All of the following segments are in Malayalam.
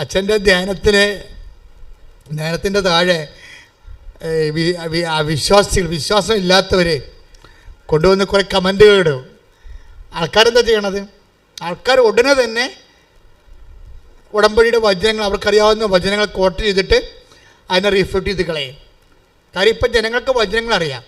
അച്ഛന്റെ ധ്യാനത്തിന് ധ്യാനത്തിന്റെ താഴെ വിശ്വാസികൾ വിശ്വാസം ഇല്ലാത്തവർ കൊണ്ടുവന്ന് കുറേ കമന്റുകൾ ഇടും. ആൾക്കാരെന്താ ചെയ്യണത്? ആൾക്കാർ ഉടനെ തന്നെ ഉടമ്പടിയുടെ വചനങ്ങൾ അവർക്കറിയാവുന്ന വചനങ്ങൾ കോട്ട് ചെയ്തിട്ട് അതിനെ റിഫ്യൂട്ട് ചെയ്ത് കളയും. കാര്യം ഇപ്പം ജനങ്ങൾക്ക് വചനങ്ങൾ അറിയാം.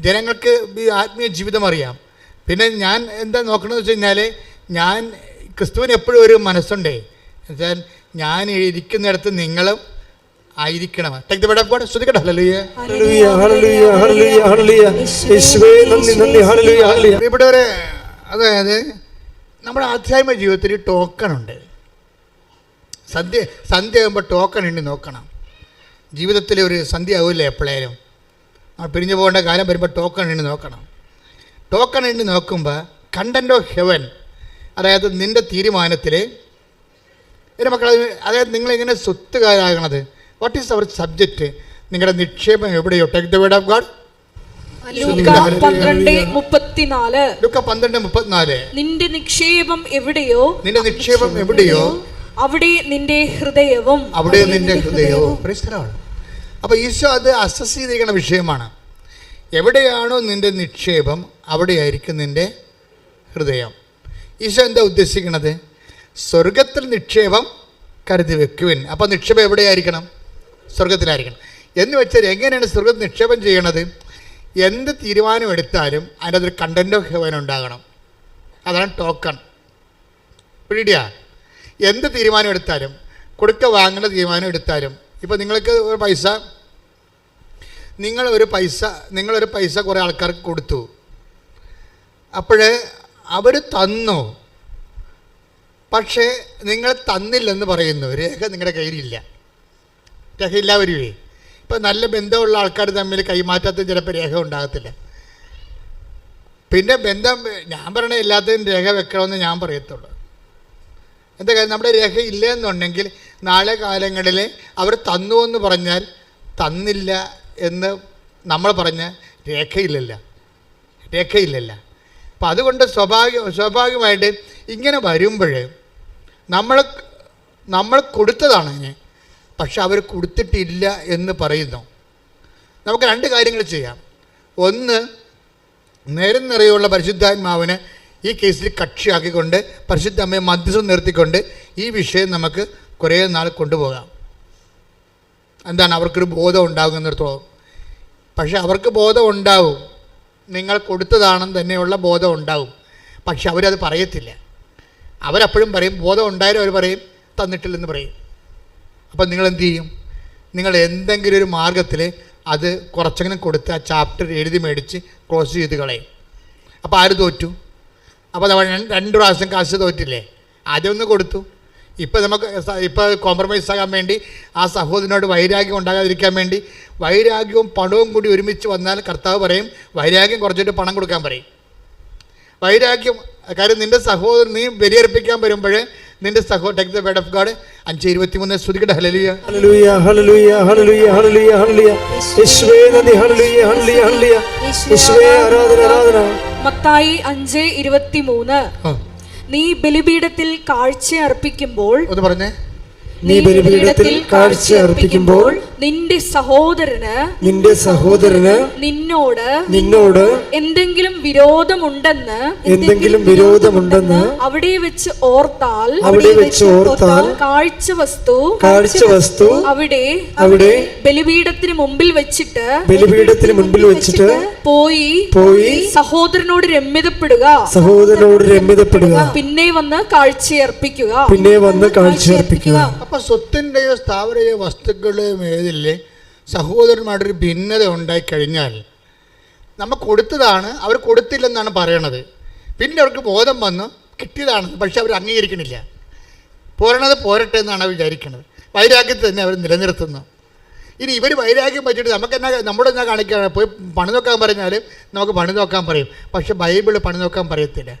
ജനങ്ങൾക്ക് ഈ ആത്മീയ ജീവിതം അറിയാം. പിന്നെ ഞാൻ എന്താ നോക്കണമെന്ന് വെച്ച് കഴിഞ്ഞാൽ ഞാൻ ക്രിസ്തുവിന് എപ്പോഴും ഒരു മനസ്സുണ്ടേ. എന്നുവെച്ചാൽ ഞാൻ ഇരിക്കുന്നിടത്ത് നിങ്ങളും ആയിരിക്കണം take the word of God hallelujah hallelujah hallelujah hallelujah ഹല്ലേലൂയ യേശുവേ നന്ദി നന്ദി. ഹല്ലേലൂയ ഹല്ലേലൂയ പ്രിയപ്പെട്ടവരെ അതായത് നമ്മുടെ ആധ്യാത്മിക ജീവിതത്തിൽ ടോക്കൺ ഉണ്ട്. സന്ധ്യ സന്ധ്യ ആകുമ്പോൾ ടോക്കൺ ഉണ്ട് നോക്കണം. ജീവിതത്തിലെ ഒരു സന്ധ്യ ആവില്ലേ എപ്പോഴേലും ആ പിരിഞ്ഞു പോകേണ്ട കാലം വരുമ്പോൾ ടോക്കൺ ഉണ്ട് നോക്കണം. ടോക്കൺ ഉണ്ട് നോക്കുമ്പോൾ കണ്ടന്റ് ഓഫ് ഹെവൻ അതായത് നിന്റെ തീരുമാനത്തിൽ എന്റെ മക്കൾ അതായത് നിങ്ങളിങ്ങനെ സ്വത്തുകാരാകണത്? വാട്ട് ഈസ് അവർ സബ്ജക്റ്റ് നിങ്ങളുടെ നിക്ഷേപം എവിടെയോ? Take the word of God നിന്റെ നിക്ഷേപം എവിടെയോ? നിന്റെ നിക്ഷേപം എവിടെയോ? അവിടെ നിന്റെ ഹൃദയവും. അവിടെ നിന്റെ ഹൃദയവും. അപ്പൊ ഈശോ അത് അസസ് ചെയ്തിരിക്കുന്ന വിഷയമാണ്. എവിടെയാണോ നിന്റെ നിക്ഷേപം അവിടെയായിരിക്കും നിന്റെ ഹൃദയം. ഈശോ എന്താ ഉദ്ദേശിക്കുന്നത്? സ്വർഗത്തിൽ നിക്ഷേപം കരുതി വെക്കുവിൻ. അപ്പോൾ നിക്ഷേപം എവിടെയായിരിക്കണം? സ്വർഗത്തിലായിരിക്കണം. എന്ന് വെച്ചാൽ എങ്ങനെയാണ് സ്വർഗത്തിൽ നിക്ഷേപം ചെയ്യണത്? എന്ത് തീരുമാനം എടുത്താലും അതിന്റെ അതൊരു കണ്ടന്റ് ഓഫ് ഹെവൻ ഉണ്ടാകണം. അതാണ് ടോക്കൺ പിടിയ എന്ത് തീരുമാനം എടുത്താലും കൊടുക്ക വാങ്ങേണ്ട തീരുമാനം എടുത്താലും ഇപ്പോൾ നിങ്ങൾക്ക് ഒരു പൈസ നിങ്ങൾ ഒരു പൈസ നിങ്ങളൊരു പൈസ കുറേ ആൾക്കാർക്ക് കൊടുത്തു. അപ്പോഴേ അവർ തന്നു. പക്ഷേ നിങ്ങൾ തന്നില്ലെന്ന് പറയുന്നു രേഖ നിങ്ങളുടെ കയ്യിലില്ല. രേഖ ഇല്ലാവരുവേ ഇപ്പം നല്ല ബന്ധമുള്ള ആൾക്കാർ തമ്മിൽ കൈമാറ്റത്തിന് ചിലപ്പോൾ രേഖ ഉണ്ടാകത്തില്ല. പിന്നെ ബന്ധം ഞാൻ പറയണ എല്ലാത്തിനും രേഖ വെക്കണമെന്ന് ഞാൻ പറയത്തുള്ളൂ. എന്താ കാര്യം? നമ്മുടെ രേഖ ഇല്ല എന്നുണ്ടെങ്കിൽ നാളെ കാലങ്ങളിൽ അവർ തന്നു എന്ന് പറഞ്ഞാൽ തന്നില്ല എന്ന് നമ്മൾ പറഞ്ഞ രേഖയില്ലല്ല രേഖയില്ലല്ല അപ്പം അതുകൊണ്ട് സ്വാഭാവിക സ്വാഭാവികമായിട്ട് ഇങ്ങനെ വരുമ്പോൾ നമ്മൾ നമ്മൾ കൊടുത്തതാണ് അതിന് പക്ഷെ അവർ കൊടുത്തിട്ടില്ല എന്ന് പറയുന്നു. നമുക്ക് രണ്ട് കാര്യങ്ങൾ ചെയ്യാം. ഒന്ന് നേരം നിറയുള്ള പരിശുദ്ധാത്മാവിനെ ഈ കേസിൽ കക്ഷിയാക്കിക്കൊണ്ട് പരിശുദ്ധ അമ്മയെ മധ്യസ്ഥം നിർത്തിക്കൊണ്ട് ഈ വിഷയം നമുക്ക് കുറേ നാൾ കൊണ്ടുപോകാം. എന്താണ്? അവർക്കൊരു ബോധം ഉണ്ടാകുന്നിടത്തോളം. പക്ഷെ അവർക്ക് ബോധം ഉണ്ടാവും. നിങ്ങൾ കൊടുത്തതാണെന്ന് തന്നെയുള്ള ബോധം ഉണ്ടാവും. പക്ഷെ അവരത് പറയത്തില്ല. അവരപ്പോഴും പറയും ബോധം ഉണ്ടായാലും അവർ പറയും തന്നിട്ടില്ലെന്ന് പറയും. അപ്പം നിങ്ങൾ എന്ത് ചെയ്യും നിങ്ങൾ എന്തെങ്കിലും ഒരു മാർഗത്തിൽ അത് കുറച്ചെങ്കിലും കൊടുത്ത് ആ ചാപ്റ്റർ എഴുതി മേടിച്ച് ക്ലോസ് ചെയ്ത് കളയും. അപ്പോൾ ആര് തോറ്റു? അപ്പോൾ നമ്മൾ രണ്ട് പ്രാവശ്യം കാശ് തോറ്റില്ലേ? ആദ്യം ഒന്ന് കൊടുത്തു. ഇപ്പോൾ നമുക്ക് ഇപ്പോൾ കോംപ്രമൈസ് ആകാൻ വേണ്ടി ആ സഹോദരനോട് വൈരാഗ്യം ഉണ്ടാകാതിരിക്കാൻ വേണ്ടി വൈരാഗ്യവും പണവും കൂടി ഒരുമിച്ച് വന്നാൽ കർത്താവ് പറയും വൈരാഗ്യം കുറച്ചിട്ട് പണം കൊടുക്കാൻ പറയും. വൈരാഗ്യം. കാര്യം നിന്റെ സഹോദരൻ നീ ബലിയർപ്പിക്കാൻ വരുമ്പോൾ നിന്റെ സഹോ take the word of God അഞ്ച് ഇരുപത്തി മൂന്ന് ശ്രുതികട ഹലലിയ ഹല്ലേലൂയ ഹല്ലേലൂയ ഹല്ലേലൂയ ഹല്ലേലൂയ ഹലലിയ യേശുവേ നന്ദി. ഹല്ലേലൂയ ഹലലിയ ഹലലിയ യേശുവേ ആരാധന ആരാധന. മത്തായി അഞ്ച് ഇരുപത്തി മൂന്ന് നീ ബലിപീഠത്തിൽ കാഴ്ച അർപ്പിക്കുമ്പോൾ ഒന്ന് പറഞ്ഞേ. നീ ബലിപീഠത്തിൽ കാഴ്ച അർപ്പിക്കുമ്പോൾ നിന്റെ സഹോദരന് നിന്റെ സഹോദരന് നിന്നോട് നിന്നോട് എന്തെങ്കിലും വിരോധമുണ്ടെന്ന് എന്തെങ്കിലും വിരോധമുണ്ടെന്ന് അവിടെ വെച്ച് ഓർത്താൽ അവിടെ വെച്ച് ഓർത്താൽ കാഴ്ച വസ്തു കാഴ്ച വസ്തു അവിടെ അവിടെ ബലിപീഠത്തിന് മുമ്പിൽ വെച്ചിട്ട് ബലിപീഠത്തിന് മുമ്പിൽ വെച്ചിട്ട് പോയി പോയി സഹോദരനോട് രമ്യതപ്പെടുക. സഹോദരനോട് രമ്യതപ്പെടുക. പിന്നെ വന്ന് കാഴ്ചയർപ്പിക്കുക. പിന്നെ വന്ന് കാഴ്ച അർപ്പിക്കുക അപ്പോൾ സ്വത്തിന്റെയോ സ്ഥാവരയോ വസ്തുക്കളുടെയോ മേലിൽ സഹോദരന്മാരുടെ ഭിന്നത ഉണ്ടായി കഴിഞ്ഞാൽ നമ്മൾ കൊടുത്തതാണ് അവർ കൊടുത്തില്ലെന്നാണ് പറയണത്. പിന്നെ അവർക്ക് ബോധം വന്ന് കിട്ടിയതാണ് പക്ഷെ അവർ അംഗീകരിക്കണില്ല. പോരണത് പോരട്ടെ എന്നാണ് അവർ വിചാരിക്കുന്നത് വൈരാഗ്യത്തെ തന്നെ അവർ നിലനിർത്തുന്നു. ഇനി ഇവർ വൈരാഗ്യം പറ്റിയിട്ട് നമുക്ക് എന്നാ നമ്മുടെ എന്നാ കാണിക്കാൻ പോയി പണി നോക്കാൻ പറഞ്ഞാൽ നമുക്ക് പണി നോക്കാൻ പറയും. പക്ഷെ ബൈബിൾ പണി നോക്കാൻ പറയത്തില്ല.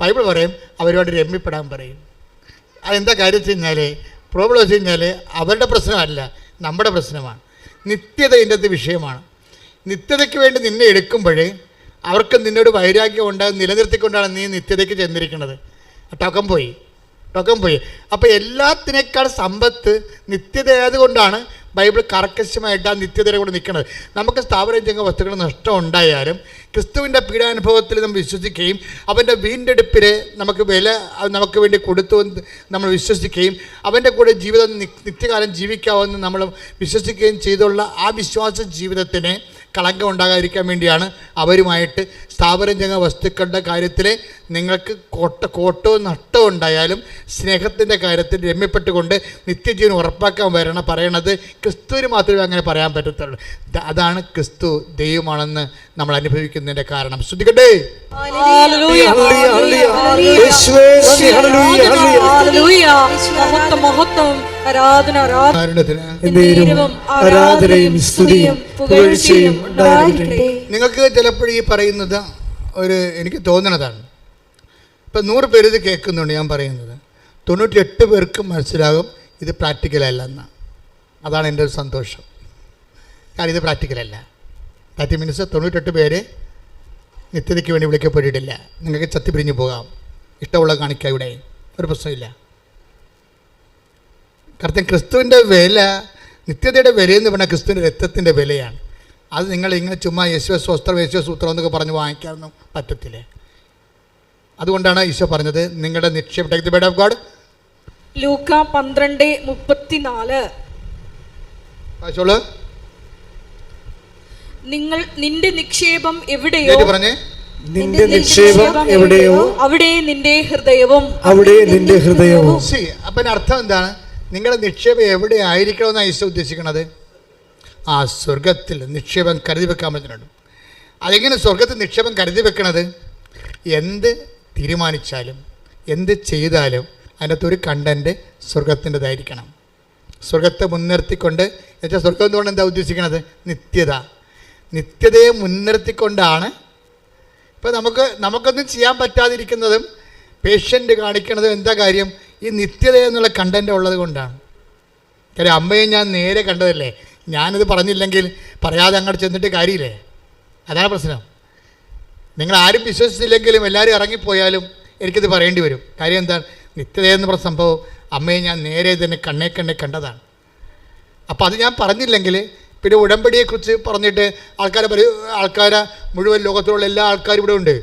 ബൈബിൾ പറയും അവരോട് രമ്യപ്പെടാൻ പറയും. അതെന്താ കാര്യം വെച്ച് കഴിഞ്ഞാൽ പ്രോബ്ലം വെച്ച് കഴിഞ്ഞാൽ അവരുടെ പ്രശ്നമല്ല. നമ്മുടെ പ്രശ്നമാണ്. നിത്യത ഇതിന്റെ അത് വിഷയമാണ്. നിത്യതയ്ക്ക് വേണ്ടി നിന്നെ എടുക്കുമ്പോഴേ അവർക്ക് നിന്നോട് വൈരാഗ്യം ഉണ്ടാകും നിലനിർത്തിക്കൊണ്ടാണ് നീ നിത്യതയ്ക്ക് ചെന്നിരിക്കുന്നത്. ടോക്കം പോയി. ടോക്കം പോയി. അപ്പോൾ എല്ലാത്തിനേക്കാൾ സമ്പത്ത് നിത്യത ആയതുകൊണ്ടാണ് ബൈബിൾ കർക്കശമായിട്ട് ആ നിത്യതയുടെ കൂടെ നിൽക്കുന്നത്. നമുക്ക് സ്ഥാപനം ചെയ്യുന്ന വസ്തുക്കൾ നഷ്ടം ഉണ്ടായാലും ക്രിസ്തുവിന്റെ പീഡാനുഭവത്തിൽ നമ്മൾ വിശ്വസിക്കുകയും അവന്റെ വീണ്ടെടുപ്പിന് നമുക്ക് വില നമുക്ക് വേണ്ടി കൊടുത്തു എന്ന് നമ്മൾ വിശ്വസിക്കുകയും അവന്റെ കൂടെ ജീവിതം നിത്യകാലം ജീവിക്കാമെന്ന് നമ്മൾ വിശ്വസിക്കുകയും ചെയ്തുള്ള ആ വിശ്വാസ ജീവിതത്തിന് കളങ്കം ഉണ്ടാകാതിരിക്കാൻ വേണ്ടിയാണ് അവരുമായിട്ട് സ്ഥാപനജംഗ വസ്തുക്കളുടെ കാര്യത്തിൽ നിങ്ങൾക്ക് കോട്ട കോട്ടോ നട്ടോ ഉണ്ടായാലും സ്നേഹത്തിന്റെ കാര്യത്തിൽ രമ്യപ്പെട്ടുകൊണ്ട് നിത്യജീവൻ ഉറപ്പാക്കാൻ വരണം പറയണത് ക്രിസ്തുവിന് മാത്രമേ അങ്ങനെ പറയാൻ പറ്റത്തുള്ളൂ. അതാണ് ക്രിസ്തു ദൈവമാണെന്ന് നമ്മൾ അനുഭവിക്കുന്നതിന്റെ കാരണം. ശ്രദ്ധിക്കട്ടെ. നിങ്ങൾക്ക് ചിലപ്പോഴും ഈ പറയുന്നത് ഒരു എനിക്ക് തോന്നണതാണ്. ഇപ്പം നൂറ് പേര് ഇത് കേൾക്കുന്നുണ്ട് ഞാൻ പറയുന്നത്. തൊണ്ണൂറ്റിയെട്ട് പേർക്ക് മനസ്സിലാകും ഇത് പ്രാക്ടിക്കലല്ല എന്ന് അതാണ് എന്റെ ഒരു സന്തോഷം. കാരണം ഇത് പ്രാക്ടിക്കലല്ല ദാറ്റ് മീൻസ് തൊണ്ണൂറ്റെട്ട് പേര് നിത്യതയ്ക്ക് വേണ്ടി വിളിക്കപ്പെട്ടിട്ടില്ല. നിങ്ങൾക്ക് ചത്തി പിരിഞ്ഞു പോകാം. ഇഷ്ടമുള്ള കാണിക്കുക ഇവിടെ. ഒരു പ്രശ്നമില്ല. കാരണം ക്രിസ്തുവിന്റെ വില നിത്യതയുടെ വിലയെന്ന് പറഞ്ഞാൽ ക്രിസ്തുവിന്റെ രക്തത്തിന്റെ വിലയാണ്. അത് നിങ്ങൾ ഇങ്ങനെ ചുമ്മാ യേശുവ സ്വസ്ത്രം യേശുവ സൂത്രം എന്നൊക്കെ പറഞ്ഞ് വാങ്ങിക്കാനൊന്നും പറ്റത്തില്ല. അതുകൊണ്ടാണ് ഈശോ പറഞ്ഞത് നിങ്ങളുടെ നിക്ഷേപ take the word of God ലൂക്ക പന്ത്രണ്ട് മുപ്പത്തിനാല്. നിങ്ങൾ നിന്റെ നിക്ഷേപം എവിടെയോ പറഞ്ഞേ? നിന്റെ നിക്ഷേപം എവിടെയോ അവിടെ നിന്റെ ഹൃദയവും അവിടെ നിന്റെ ഹൃദയവും. അപ്പൊ അർത്ഥം എന്താണ്? നിങ്ങളുടെ നിക്ഷേപം എവിടെ ആയിരിക്കണം ആയിരിക്കണമെന്നാണ് ഈശോ ഉദ്ദേശിക്കുന്നത്? ആ സ്വർഗത്തിൽ നിക്ഷേപം കരുതി വെക്കാൻ പറ്റുന്നുണ്ട്. അതെങ്ങനെ സ്വർഗത്തിൽ നിക്ഷേപം കരുതി വെക്കണത്? എന്ത് തീരുമാനിച്ചാലും എന്ത് ചെയ്താലും അതിനകത്ത് ഒരു കണ്ടന്റ് സ്വർഗത്തിന്റെതായിരിക്കണം സ്വർഗത്തെ മുൻനിർത്തിക്കൊണ്ട് എന്നുവെച്ചാൽ സ്വർഗം എന്തുകൊണ്ട് എന്താ ഉദ്ദേശിക്കുന്നത് നിത്യത. നിത്യതയെ മുൻനിർത്തിക്കൊണ്ടാണ് ഇപ്പോൾ നമുക്ക് നമുക്കൊന്നും ചെയ്യാൻ പറ്റാതിരിക്കുന്നതും പേഷ്യന്റ് കാണിക്കുന്നതും എന്താ കാര്യം? ഈ നിത്യത എന്നുള്ള കണ്ടന്റ് ഉള്ളത് കൊണ്ടാണ്. കാര്യം അമ്മയെ ഞാൻ നേരെ കണ്ടതല്ലേ? ഞാനിത് പറഞ്ഞില്ലെങ്കിൽ പറയാതെ അങ്ങോട്ട് ചെന്നിട്ട് കാര്യമില്ലേ? അതാണ് പ്രശ്നം. നിങ്ങൾ ആരും വിശ്വസിച്ചില്ലെങ്കിലും എല്ലാവരും ഇറങ്ങിപ്പോയാലും എനിക്കിത് പറയേണ്ടി വരും. കാര്യം എന്താണ്? നിത്യത എന്ന് പറഞ്ഞ സംഭവം അമ്മയെ ഞാൻ നേരെ തന്നെ കണ്ണേ കണ്ണേ കണ്ടതാണ്. അപ്പോൾ അത് ഞാൻ പറഞ്ഞില്ലെങ്കിൽ പിന്നെ ഉടമ്പടിയെക്കുറിച്ച് പറഞ്ഞിട്ട് ആൾക്കാരെ പരി ആൾക്കാരെ മുഴുവൻ ലോകത്തിലുള്ള എല്ലാ ആൾക്കാരും ഇവിടെ ഉണ്ട്.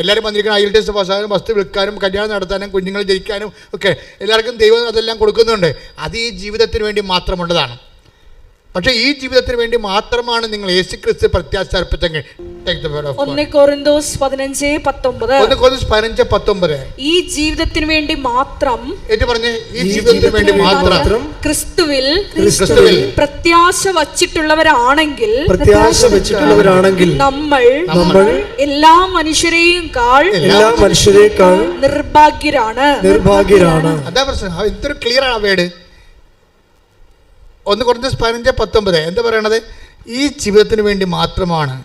എല്ലാവരും വന്നിരിക്കണം. ഐ എൽ ടി എസ് പാസ്സാകാനും വസ്തു വിൽക്കാനും കല്യാണം നടത്താനും കുഞ്ഞുങ്ങൾ ജയിക്കാനും ഒക്കെ എല്ലാവർക്കും ദൈവം അതെല്ലാം കൊടുക്കുന്നുണ്ട്. അത് ഈ ജീവിതത്തിന് വേണ്ടി മാത്രമുള്ളതാണ്. പക്ഷേ ഈ ജീവിതത്തിന് വേണ്ടി മാത്രമാണ് നിങ്ങൾ യേശു ക്രിസ്തു പ്രത്യാശ അർപ്പിച്ചെങ്കിൽ. ഒന്ന് കൊറിന്തോസ് പതിനഞ്ച് പത്തൊമ്പത്. ഒന്ന് കൊറിന്തോസ് പതിനഞ്ച് പത്തൊമ്പത്. ഈ ജീവിതത്തിന് വേണ്ടി മാത്രം ഏറ്റു പറഞ്ഞ്? ഈ ജീവിതത്തിന് വേണ്ടി മാത്രം ക്രിസ്തുവിൽ ക്രിസ്തുവിൽ പ്രത്യാശ വച്ചിട്ടുള്ളവരാണെങ്കിൽ പ്രത്യാശ വെച്ചിട്ടുള്ളവരാണെങ്കിൽ നമ്മൾ നമ്മൾ എല്ലാ മനുഷ്യരെയും കാൾ എല്ലാ മനുഷ്യരെക്കാൾ നിർഭാഗ്യരാണ്. നിർഭാഗ്യരാണ്. അതാ പ്രശ്നം. ആ, എന്തൊരു ക്ലിയർ ആണ് വേട് ഒന്ന് കുറഞ്ഞ പതിനഞ്ച് പത്തൊമ്പത്. എന്താ പറയണത്? ഈ ജീവിതത്തിന് വേണ്ടി മാത്രമാണ്.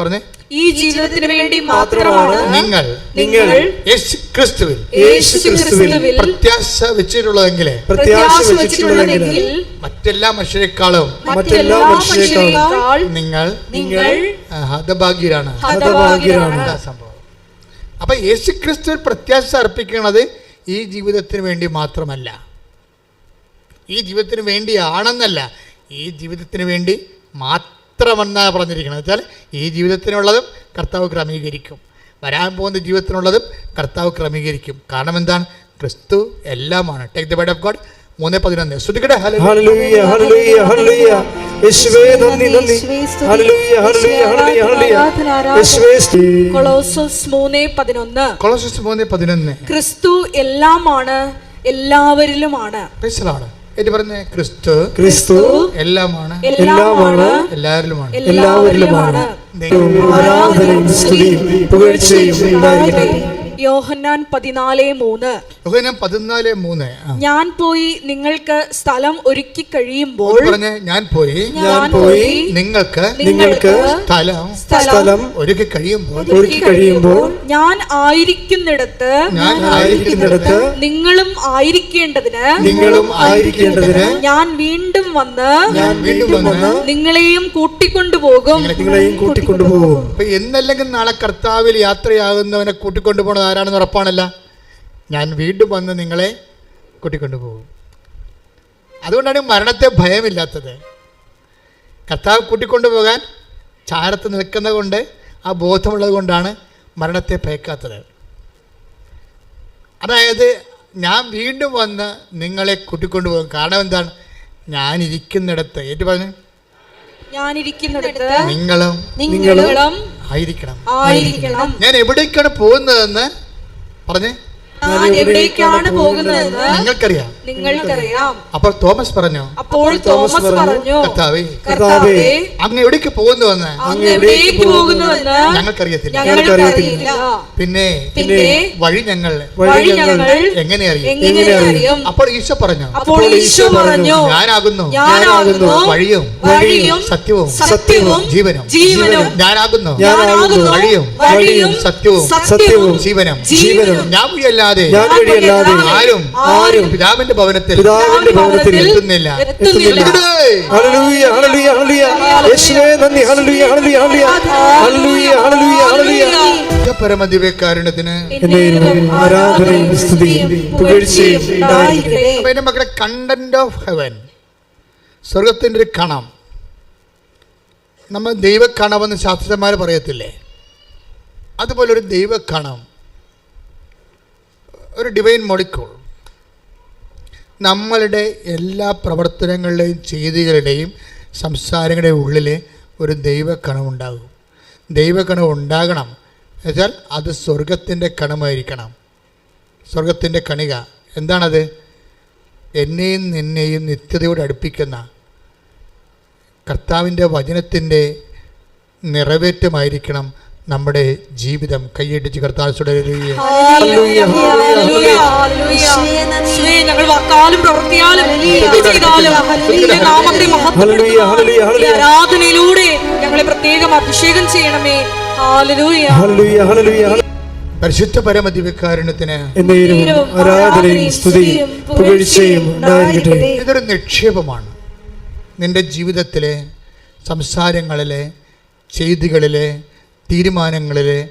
പറഞ്ഞേ. ഈ ജീവിതത്തിന് വേണ്ടി മാത്രമാണ് നിങ്ങൾ നിങ്ങൾ യേശു ക്രിസ്തുവിൽ യേശു ക്രിസ്തുവിൽ പ്രത്യാശ വെച്ചിട്ടുള്ളതെങ്കിൽ പ്രത്യാശ വെച്ചിട്ടുള്ളതെങ്കിൽ മറ്റെല്ലാ മനുഷ്യരെക്കാളും മറ്റെല്ലാ മനുഷ്യരെക്കാളും നിങ്ങൾ നിങ്ങൾ ഹതഭാഗ്യരാണ്. ഹതഭാഗ്യരാണ്. സംഭവം? അപ്പൊ യേശു ക്രിസ്തുവിൽ പ്രത്യാശ അർപ്പിക്കുന്നത് ഈ ജീവിതത്തിന് വേണ്ടി മാത്രമല്ല. ഈ ജീവിതത്തിന് വേണ്ടിയാണെന്നല്ല ഈ ജീവിതത്തിന് വേണ്ടി മാത്രമെന്നാണ് പറഞ്ഞിരിക്കുന്നത് വെച്ചാൽ ഈ ജീവിതത്തിനുള്ളതും കർത്താവ് ക്രമീകരിക്കും. വരാൻ പോകുന്ന ജീവിതത്തിനുള്ളതും കർത്താവ് ക്രമീകരിക്കും. കാരണം എന്താണ്? ക്രിസ്തു എല്ലാമാണ്. Take the word of God മൂന്ന് പതിനൊന്ന്. ശ്രുതികടെ ക്രിസ്തു എല്ലാമാണ് എല്ലാവരിലുമാണ്. സ്പെഷ്യലാണ് എന്ന് പറഞ്ഞേ? ക്രിസ്തു. ക്രിസ്തു. എല്ലാമാണ്. എല്ലാമാണ്. എല്ലാവരിലുമാണ്. എല്ലാവരിലുമാണ്. ആരാധനയും സ്തുതിയും പുകഴ്ചയും ഉണ്ടായിരിക്കട്ടെ യോഹന്നാൻ പതിനാല് മൂന്ന്. പതിനാല് മൂന്ന്. ആ. ഞാൻ പോയി നിങ്ങൾക്ക് സ്ഥലം ഒരുക്കി കഴിയുമ്പോൾ ഞാൻ പോയി. ഞാൻ പോയി നിങ്ങൾക്ക് നിങ്ങൾക്ക് സ്ഥലം സ്ഥലം ഒരുക്കി കഴിയുമ്പോൾ ഒരുക്കി കഴിയുമ്പോൾ ഞാൻ ആയിരിക്കുന്നിടത്ത് ഞാൻ ആയിരിക്കുന്നിടത്ത് നിങ്ങളും ആയിരിക്കേണ്ടതിന് നിങ്ങളും ആയിരിക്കേണ്ടതിന് ഞാൻ വീണ്ടും വന്ന് ഞാൻ വീണ്ടും വന്ന് നിങ്ങളെയും കൂട്ടിക്കൊണ്ടുപോകും. നിങ്ങളെയും കൂട്ടിക്കൊണ്ടുപോകും. എന്നല്ലെങ്കിൽ നാളെ കർത്താവിൽ യാത്രയാകുന്നവനെ കൂട്ടിക്കൊണ്ടുപോകുന്നത് ആരാണെന്ന് ഉറപ്പാണല്ല? ഞാൻ വീണ്ടും വന്ന് നിങ്ങളെ കൂട്ടിക്കൊണ്ടുപോകും. അതുകൊണ്ടാണ് മരണത്തെ ഭയമില്ലാത്തത്. കർത്താവ് കൂട്ടിക്കൊണ്ടുപോകാൻ ചാരത്ത് നിൽക്കുന്നത് കൊണ്ട് ആ ബോധമുള്ളത് കൊണ്ടാണ് മരണത്തെ ഭയക്കാത്തത്. അതായത് ഞാൻ വീണ്ടും വന്ന് നിങ്ങളെ കൂട്ടിക്കൊണ്ടുപോകും. കാരണം എന്താണ്? ഞാൻ ഇരിക്കുന്നിടത്ത് ഏറ്റു പറഞ്ഞു? ഞാനിരിക്കുന്നിടത്ത് നിങ്ങളും നിങ്ങളും ആയിരിക്കണം. ആയിരിക്കണം. ഞാൻ എവിടേക്കാണ് പോകുന്നതെന്ന് പറഞ്ഞ്? ഞാൻ എവിടേക്കാണ് പോകുന്നതെന്ന് നിങ്ങൾക്കറിയാം. നിങ്ങൾക്കറിയാം. അപ്പോൾ തോമസ് പറഞ്ഞു. അപ്പോൾ തോമസ് പറഞ്ഞു കർത്താവേ കർത്താവേ അങ്ങ് എവിടേക്ക് പോകുന്നുവെന്ന്? അങ്ങ് എവിടേക്ക് പോകുന്നുവെന്ന്? ഞങ്ങൾക്കറിയത്തില്ല. ഞങ്ങൾക്കറിയത്തില്ല. പിന്നെ പിന്നെ വഴി ഞങ്ങൾ വഴി ഞങ്ങൾ എങ്ങനെ അറിയും? എങ്ങനെ അറിയും? അപ്പോൾ ഈശോ പറഞ്ഞു. അപ്പോൾ ഈശോ പറഞ്ഞു ഞാനാകുന്നു. ഞാനാകുന്നു വഴിയും വഴിയും സത്യവും സത്യവും ജീവനും. ജീവനും. ഞാനാകുന്നു. ഞാനാകുന്നു വഴിയും വഴിയും സത്യവും സത്യവും ജീവനും. ജീവനും. ഞാൻ വഴിയല്ലാതെ ഞാൻ വഴിയല്ലാതെ ആരും ആരും പിതാവിന്റെ ഭവനത്തിൽ പിതാവിന്റെ ഭവനത്തിൽ എത്തുന്നില്ല. പരമദിവ്യകാരുണ്യത്തിന് ആരാധനയും സ്തുതിയും പുകഴ്ചയും മക്കളെ കണ്ടന്റ് ഓഫ് ഹെവൻ സ്വർഗത്തിന്റെ ഒരു കണം. നമ്മൾ ദൈവക്കണമെന്ന് ശാസ്ത്രന്മാർ പറയത്തില്ലേ? അതുപോലെ ഒരു ദൈവക്കണം. ഒരു ഡിവൈൻ മൊളിക്കൂൾ നമ്മളുടെ എല്ലാ പ്രവർത്തനങ്ങളുടെയും ചെയ്തികളുടെയും സംസാരങ്ങളുടെയും ഉള്ളിൽ ഒരു ദൈവക്കണമുണ്ടാകും ദൈവക്കണം ഉണ്ടാകണം. എന്നുവെച്ചാൽ അത് സ്വർഗത്തിന്റെ കണമായിരിക്കണം. സ്വർഗത്തിന്റെ കണിക. എന്താണത്? എന്നെയും നിന്നെയും നിത്യതയോട് അടുപ്പിക്കുന്ന കർത്താവിന്റെ വചനത്തിന്റെ നിറവേറ്റമായിരിക്കണം നമ്മുടെ ജീവിതം കൈയടിച്ച്. യേശുവേ, ഞങ്ങൾ വാക്കാലും പ്രവർത്തിയാലും. ആരാധനയിലൂടെ ഞങ്ങളെ പ്രത്യേകം അഭിഷേകം ചെയ്യണമേ. പരിശുദ്ധ പരമധിവിക്കാരണത്തിന് ഇതൊരു നിക്ഷേപമാണ്. നിന്റെ ജീവിതത്തിലെ സംസാരങ്ങളിലെ ചെയ്തികളിലെ തീരുമാനങ്ങളിലെ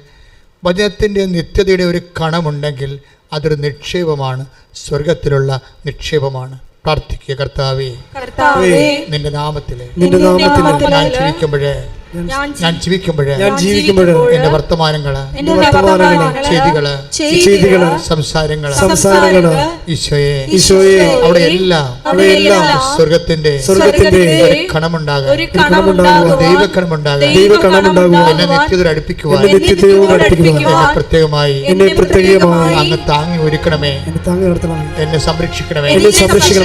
വചനത്തിന്റെ നിത്യതയുടെ ഒരു കണമുണ്ടെങ്കിൽ അതൊരു നിക്ഷേപമാണ്. സ്വർഗത്തിലുള്ള നിക്ഷേപമാണ്. പ്രാർത്ഥിക്കുക കർത്താവേ. നിന്റെ നാമത്തിലെ ഞാൻ നാമത്തിൽ ഞാൻ ജീവിക്കുമ്പോഴേ ഞാൻ ജീവിക്കുമ്പോഴേ എന്റെ വർത്തമാനങ്ങൾ, ചെയ്തികൾ ചെയ്തികൾ സംസാരങ്ങൾ സംസാരങ്ങൾ ഈശോയെ ഈശോയെ അവിടെ എല്ലാം അവിടെയെല്ലാം സ്വർഗത്തിന്റെ സ്വർഗത്തിന്റെ ഒരു കണമുണ്ടാകുവാൻ ദൈവക്കണമുണ്ടാകാൻ ദൈവക്കണമുണ്ടാകുവാൻ എന്നെ നിത്യതയിൽ അടുപ്പിക്കുക നിത്യതയോട് എന്നെ പ്രത്യേകമായി എന്നെ പ്രത്യേകമായി അങ്ങ് താങ്ങി ഒരുക്കണമേ എന്നെ സംരക്ഷിക്കണമേ. എന്നെ സംരക്ഷിക്കണം